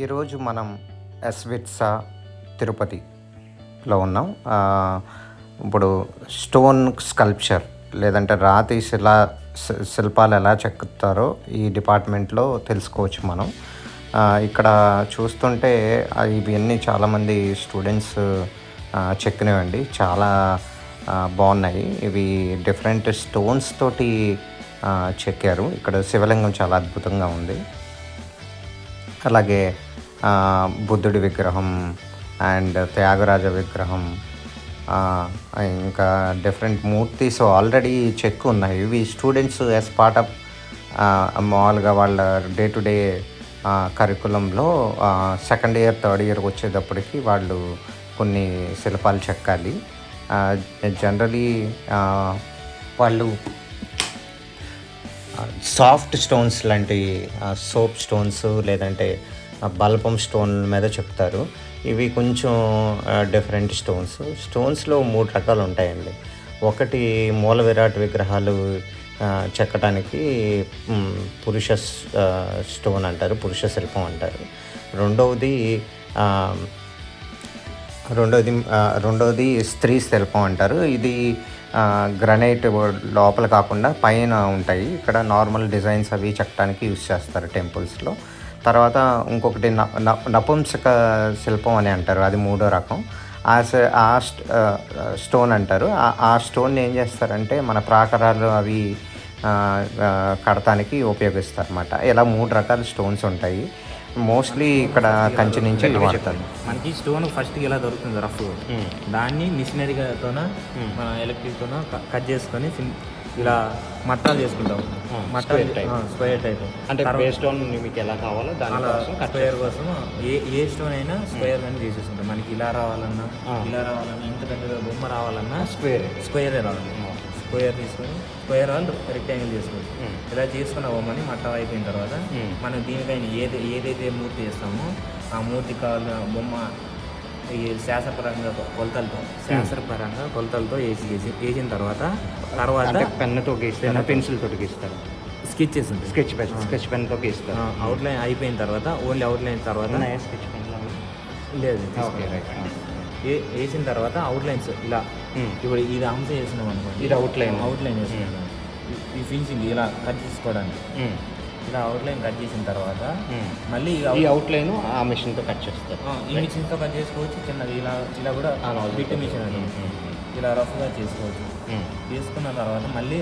ఈరోజు మనం ఎస్విట్సా తిరుపతిలో ఉన్నాం. ఇప్పుడు స్టోన్ స్కల్ప్చర్ లేదంటే రాతి శిలా శి- శిల్పాలు ఎలా చెక్కుతారో ఈ డిపార్ట్మెంట్లో తెలుసుకోవచ్చు మనం. ఇక్కడ చూస్తుంటే ఇవన్నీ చాలామంది స్టూడెంట్స్ చెక్కినవండి. చాలా బాగున్నాయి. ఇవి డిఫరెంట్ స్టోన్స్ తోటి చెక్కారు. ఇక్కడ శివలింగం చాలా అద్భుతంగా ఉంది. అలాగే బుద్ధుడి విగ్రహం అండ్ త్యాగరాజ విగ్రహం. ఇంకా డిఫరెంట్ మూర్తీస్ ఆల్రెడీ చెక్ ఉన్నాయి. ఇవి స్టూడెంట్స్ యాజ్ పార్ట్ ఆఫ్ మామూలుగా వాళ్ళ డే టు డే కరికులంలో సెకండ్ ఇయర్ థర్డ్ ఇయర్ వచ్చేటప్పటికి వాళ్ళు కొన్ని శిల్పాలు చెక్కాలి. జనరలీ వాళ్ళు సాఫ్ట్ స్టోన్స్ లాంటి సోప్ స్టోన్స్ లేదంటే బల్పం స్టోన్ మీద చెప్తారు. ఇవి కొంచెం డిఫరెంట్ స్టోన్స్ స్టోన్స్లో మూడు రకాలు ఉంటాయండి. ఒకటి మూల విరాట్ విగ్రహాలు చెక్కడానికి పురుష స్టోన్ అంటారు పురుష శిల్పం అంటారు. రెండవది రెండవది రెండోది రెండోది స్త్రీ శిల్పం అంటారు. ఇది గ్రనైట్ లోపల కాకుండా పైన ఉంటాయి. ఇక్కడ నార్మల్ డిజైన్స్ అవి చెక్కడానికి యూస్ చేస్తారు టెంపుల్స్లో తర్వాత ఇంకొకటి నపుంసక శిల్పం అని అంటారు అది మూడో రకం. ఆ ఆ స్ట్- ఆ, స్టోన్ అంటారు. ఆ- ఆ స్టోన్ ఏం చేస్తారంటే మన ప్రాకారాలు అవి కడతానికి ఉపయోగిస్తారు అన్నమాట ఇలా మూడు రకాల స్టోన్స్ ఉంటాయి. మోస్ట్లీ ఇక్కడ కంచి నుంచి వాడతారు మనకి స్టోన్ ఫస్ట్ ఇలా దొరుకుతుంది రఫ్ దాన్ని మిషనరీతోన మన ఎలక్ట్రిక్తోన కట్ చేసుకొని ఇలా మట్టాలు చేసుకుంటాం. మట్టాలు స్క్వేర్ టైప్. అంటే బేస్ స్టోన్ మీకు ఎలా కావాలో దానికోసం కట్ స్క్వేర్ కోసం ఏ ఏ స్టోన్ అయినా స్క్వేర్ అని చేసేసుకుంటాం మనకి ఇలా రావాలన్నా ఇలా రావాలన్నా ఇంత పెద్ద బొమ్మ రావాలన్నా స్క్వేర్. స్క్వేర్ రావాలి. స్క్వేర్ తీసుకొని స్క్వేర్ వాళ్ళు రెక్టాంగిల్ చేసుకోవాలి. ఇలా చేసుకున్న బొమ్మని మట్ట అయిపోయిన తర్వాత మనం దీనిపైన ఏది ఏదైతే మూర్తి చేస్తామో ఆ మూర్తి కావాల బొమ్మ ఈ శాస్త్రపరంగా కొలతలతో శాస్త్రపరంగా కొలతలతో వేసి వేసి వేసిన తర్వాత తర్వాత పెన్నుతో గీస్తారు. పెన్సిల్ తోటి గీస్తారు. స్కెచెస్ ఉంటాయి స్కెచ్ పెన్ స్కెచ్ పెన్తో గీస్తారు. అవుట్లైన్ అయిపోయిన తర్వాత ఓన్లీ అవుట్లైన్ తర్వాత స్కెచ్ పెన్ లేదు. Okay right. ఏ- వేసిన తర్వాత అవుట్లైన్స్ ఇలా. ఇప్పుడు ఇది హంస చేసినాం అనుకోండి. ఇది. అవుట్లైన్ వేసుకుంటాం ఈ- ఈ ఫినిషింగ్ ఇలా కట్ చేసుకోవడానికి. ఇలా అవుట్లైన్ కట్ చేసిన తర్వాత మళ్ళీ ఈ అవుట్లైన్ ఆ మిషన్తో కట్ చేస్తారు. ఈ మిషన్తో కట్ చేసుకోవచ్చు చిన్నది ఇలా ఇలా కూడా బిట్ మిషన్ అని ఇలా రఫ్గా చేసుకోవచ్చు. చేసుకున్న తర్వాత మళ్ళీ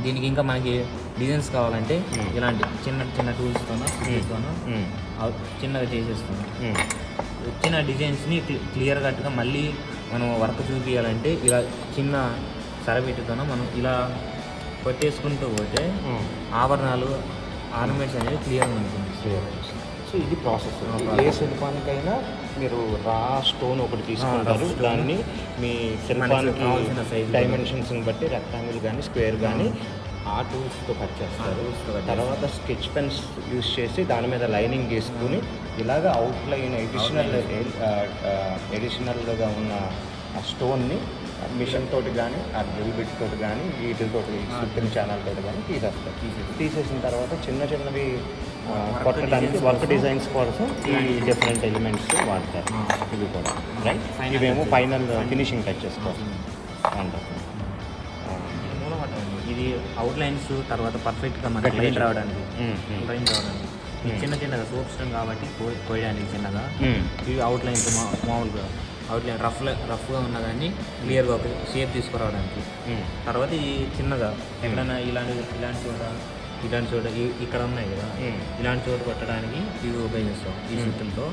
దీనికి ఇంకా మనకి డిజైన్స్ కావాలంటే ఇలాంటి చిన్న చిన్న టూల్స్తోనో తోనో చిన్నగా చేసేస్తున్నాం వచ్చిన డిజైన్స్ని క్లి- క్లియర్ కట్గా మళ్ళీ మనం వర్క్ చూపించాలంటే ఇలా చిన్న సరబెట్టుతోనో మనం ఇలా కొట్టేసుకుంటూ పోతే ఆభరణాలు ఆర్నమెంట్స్ అనేది క్లియర్గా ఉంటుంది. సో ఇది ప్రాసెస్. ఏ శిల్పానికైనా మీరు రా స్టోన్ ఒకటి తీసుకుంటారు. దాన్ని మీ శిల్పానికి డైమెన్షన్స్ని బట్టి రెక్టాంగిల్ కానీ స్క్వేర్ కానీ ఆ టూల్స్తో కట్ చేస్తారు. తర్వాత స్కెచ్ పెన్స్ యూస్ చేసి దాని మీద లైనింగ్ గీసుకుని ఇలాగ అవుట్లైన్ ఎడిషనల్ ఎడిషనల్గా ఉన్న ఆ స్టోన్ని మిషన్ తోటి కానీ ఆ డ్రిల్ బిట్ తోటి కానీ వీటితోటి స్లిప్పింగ్ ఛానల్ తోటి కానీ తీసేస్తారు. తీసేసిన తర్వాత చిన్న చిన్నవి కొట్టడానికి వర్క్ డిజైన్స్ కోసం? ఈ డిఫరెంట్ ఎలిమెంట్స్ వాడతారు. ఇవి కూడా. రైట్ ఇవేమో ఫైనల్ ఫినిషింగ్ టచ్ చేసుకోవాలి వండర్ఫుల్ ఇది అవుట్లైన్స్ తర్వాత పర్ఫెక్ట్గా మనకి లైన్ రావడానికి. లైన్ రావడానికి. ఇది చిన్న చిన్నగా సోప్ స్టోన్ కాబట్టి కోయడానికి చిన్నగా. ఇవి అవుట్లైన్స్ మామూలుగా. అవుట్లైన్ రఫ్ రఫ్గా ఉన్నదాన్ని క్లియర్గా ఒక షేప్ తీసుకురావడానికి. తర్వాత ఈ చిన్నగా ఎక్కడైనా ఇలాంటి ఇలాంటి చోట ఇలాంటి చోట ఇక్కడ ఉన్నాయి కదా ఇలాంటి చోట కొట్టడానికి ఇవి ఉపయోగిస్తాం ఈ సుత్తులతో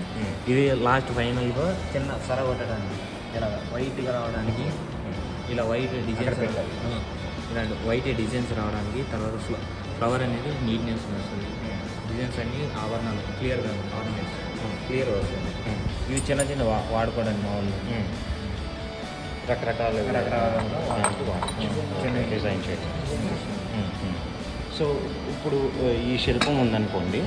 ఇది లాస్ట్ ఫైనల్గా చిన్న సర కొట్టడానికి ఇలా వైట్గా రావడానికి ఇలా వైట్ డిజైన్స్ ఇలాంటి వైట్ డిజైన్స్ రావడానికి తర్వాత ఫ్ల- ఫ్లవర్ అనేది నీట్నెస్ వస్తుంది. డిజైన్స్ అన్ని ఆభరణాలు క్లియర్గా ఆర్నమెంట్స్. క్లియర్ వస్తుంది. ఇవి చిన్న చిన్న వా- వాడుకోవడానికి మా వాళ్ళు రకరకాల చిన్న డిజైన్ చేయడం. సో ఇప్పుడు ఈ శిల్పం ఉందనుకోండి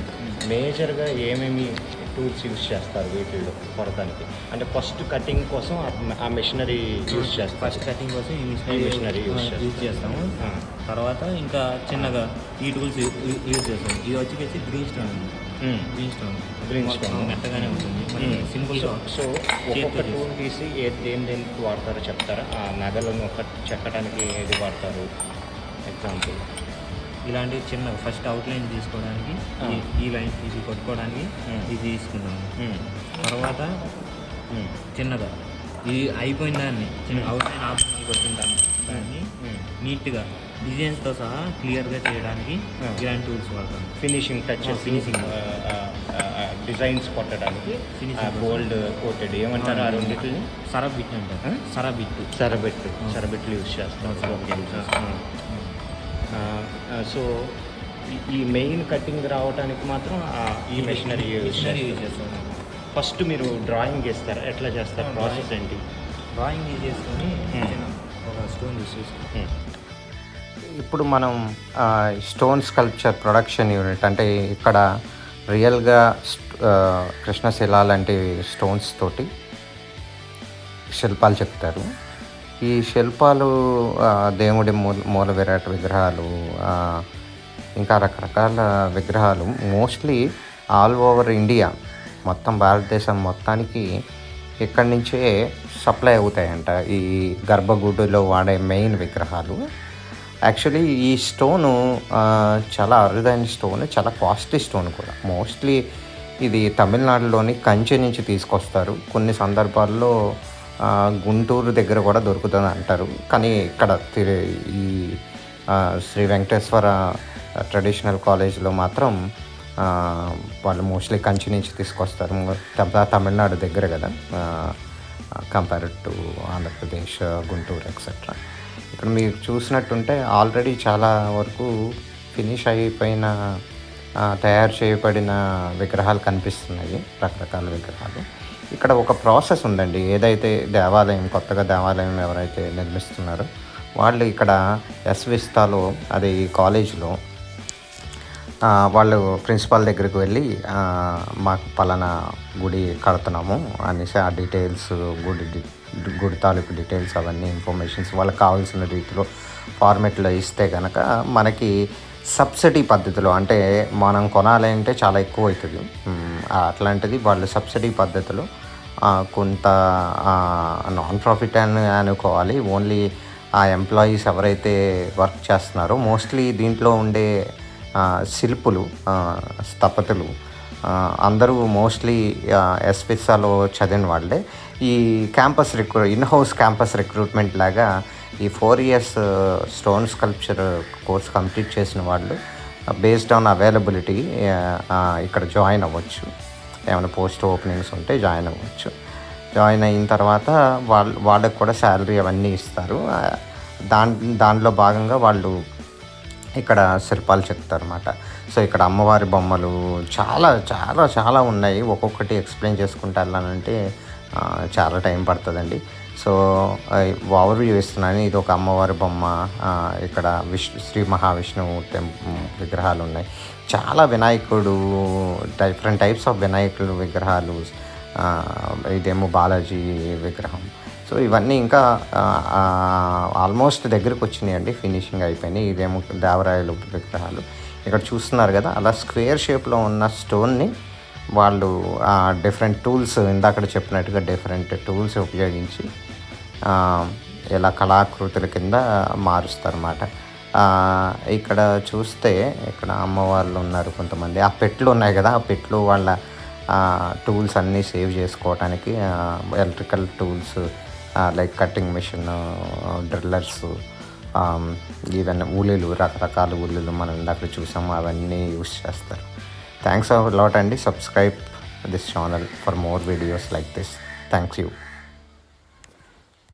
మేజర్గా ఏమేమి టూల్స్ యూస్ చేస్తారు వీటిల్లో కొడతానికి అంటే ఫస్ట్ కటింగ్ కోసం ఆ- మెషినరీ యూస్ చేస్తారు. ఫస్ట్ కటింగ్ కోసం ఈ చేస్తాం. యూజ్ చేస్తాము. తర్వాత ఇంకా చిన్నగా ఈ టూల్స్ యూజ్ చేస్తాము. ఇది వచ్చేసి green stone green stone Green stone. మెత్తగానే ఉంటుంది. మనకి సింపుల్గా సో ఒక్కొక్క టూల్ తీసి ఏ దేని దేనికి వాడతారో చెప్తారా? ఆ నగలను ఒక చెక్కడానికి ఏది వాడతారు? ఎగ్జాంపుల్ ఇలాంటి చిన్న ఫస్ట్ అవుట్ లైన్ తీసుకోవడానికి ఈ- లైన్ తీసి కొట్టుకోవడానికి Hmm. ఇది తీసుకున్నాము తర్వాత చిన్నగా. ఇది అయిపోయిన దాన్ని. చిన్న అవుట్ లైన్ ఆపరేషన్ కొట్టింటాము దాన్ని నీట్గా డిజైన్స్తో సహా క్లియర్గా చేయడానికి. ఇలాంటి టూల్స్ వాడతాము ఫినిషింగ్ Ah, finishing. డిజైన్స్ కొట్టడానికి గోల్డ్ కోటెడ్ ఏమంటారు ఆ రెండింటిని? సరబ్ బిట్ అంటారు సరబెట్టు. Ah. సరబెట్లు యూస్ చేస్తాం చేస్తాం. సో ఈ మెయిన్ కటింగ్ రావడానికి మాత్రం ఈ మెషినరీ యూజ్ చేస్తాము ఫస్ట్ మీరు డ్రాయింగ్ చేస్తారు ఎట్లా చేస్తారు? ప్రాసెస్ ఏంటి? డ్రాయింగ్ యూజ్ చేసుకొని ఒక స్టోన్ ఇప్పుడు మనం స్టోన్ స్కల్ప్చర్ ప్రొడక్షన్ యూనిట్ అంటే ఇక్కడ రియల్గా కృష్ణశిల లాంటి స్టోన్స్ తోటి శిల్పాలు చెప్తారు. ఈ శిల్పాలు దేవుడి మూల మూల విరాట్ విగ్రహాలు ఇంకా రకరకాల విగ్రహాలు మోస్ట్లీ ఆల్ ఓవర్ ఇండియా మొత్తం భారతదేశం మొత్తానికి ఇక్కడి నుంచే సప్లై అవుతాయంట ఈ గర్భగుడిలో వాడే మెయిన్ విగ్రహాలు. యాక్చువల్లీ ఈ స్టోను చాలా అరుదైన స్టోన్ చాలా కాస్ట్లీ స్టోన్ కూడా. మోస్ట్లీ ఇది తమిళనాడులోని కంచి నుంచి తీసుకొస్తారు. కొన్ని సందర్భాల్లో గుంటూరు దగ్గర కూడా దొరుకుతుంది అంటారు. కానీ ఇక్కడ ఈ శ్రీ వెంకటేశ్వర ట్రెడిషనల్ కాలేజ్లో మాత్రం వాళ్ళు మోస్ట్లీ కంచి నుంచి తీసుకొస్తారు. తమిళనాడు దగ్గర కదా. Compare to Andhra Pradesh Guntur etcetera ఇక్కడ మీరు చూసినట్టుంటే ఆల్రెడీ చాలా వరకు ఫినిష్ అయిపోయిన తయారు చేయబడిన విగ్రహాలు కనిపిస్తున్నాయి. రకరకాల విగ్రహాలు. ఇక్కడ ఒక ప్రాసెస్ ఉందండి. ఏదైతే దేవాలయం కొత్తగా దేవాలయం ఎవరైతే నిర్మిస్తున్నారో వాళ్ళు ఇక్కడ ఎస్ విస్తాలో అది కాలేజ్లో వాళ్ళు ప్రిన్సిపాల్ దగ్గరికి వెళ్ళి మాకు పలానా గుడి కడుతున్నాము అనేసి ఆ డీటెయిల్స్ గుడి గుడి తాలూకు డీటెయిల్స్ అవన్నీ ఇన్ఫర్మేషన్స్ వాళ్ళకి కావాల్సిన రీతిలో ఫార్మెట్లో ఇస్తే కనుక మనకి సబ్సిడీ పద్ధతిలో అంటే మనం కొనాలి అంటే చాలా ఎక్కువ అవుతుంది అట్లాంటిది వాళ్ళు సబ్సిడీ పద్ధతిలో కొంత నాన్ ప్రాఫిట్ అని అనుకోవాలి. ఓన్లీ ఆ ఎంప్లాయీస్ ఎవరైతే వర్క్ చేస్తున్నారో మోస్ట్లీ దీంట్లో ఉండే శిల్పులు స్థపతులు అందరూ మోస్ట్లీ ఎస్పిసాలో చదివిన వాళ్ళే. ఈ క్యాంపస్ రిక్రూ ఇన్ హౌస్ క్యాంపస్ రిక్రూట్మెంట్ లాగా ఈ four years stone sculpture course complete చేసిన వాళ్ళు బేస్డ్ ఆన్ అవైలబిలిటీ ఇక్కడ జాయిన్ అవ్వచ్చు. ఏమైనా పోస్ట్ ఓపెనింగ్స్ ఉంటే జాయిన్ అవ్వచ్చు. జాయిన్ అయిన తర్వాత వాళ్ళు వాళ్ళకి కూడా శాలరీ అవన్నీ ఇస్తారు. దాని దానిలో భాగంగా వాళ్ళు ఇక్కడ శిల్పాలు చెప్తారన్నమాట. సో ఇక్కడ అమ్మవారి బొమ్మలు చాలా చాలా చాలా ఉన్నాయి. ఒక్కొక్కటి ఎక్స్ప్లెయిన్ చేసుకుంటూ వెళ్ళాలంటే చాలా టైం పడుతుందండి. సో ఓవర్వ్యూ ఇస్తున్నాను ఇది ఒక అమ్మవారి బొమ్మ ఇక్కడ విష్ణు శ్రీ మహావిష్ణువు టెంప్ విగ్రహాలు ఉన్నాయి. చాలా వినాయకుడు డిఫరెంట్ టైప్స్ ఆఫ్ వినాయకుడు విగ్రహాలు ఇదేమో బాలాజీ విగ్రహం. సో ఇవన్నీ ఇంకా ఆల్మోస్ట్ దగ్గరికి వచ్చినాయండి. ఫినిషింగ్ అయిపోయినాయి. ఇదేమో దేవరాయలు విగ్రహాలు. ఇక్కడ చూస్తున్నారు కదా అలా స్క్వేర్ షేప్లో ఉన్న స్టోన్ని వాళ్ళు డిఫరెంట్ టూల్స్ ఇందాక చెప్పినట్టుగా డిఫరెంట్ టూల్స్ ఉపయోగించి ఇలా కళాకృతుల కింద మారుస్తారన్నమాట. ఇక్కడ చూస్తే ఇక్కడ అమ్మవాళ్ళు ఉన్నారు కొంతమంది. ఆ పెట్లు ఉన్నాయి కదా ఆ పెట్లు వాళ్ళ టూల్స్ అన్నీ సేవ్ చేసుకోవడానికి electrical tools like cutting machine drillers even ఊలీలు రకరకాల ఊలీలు మనం ఇందాక చూసాము అవన్నీ యూస్ చేస్తారు. థ్యాంక్స్ లాట్ అండి. Subscribe this channel for more videos like this thanks you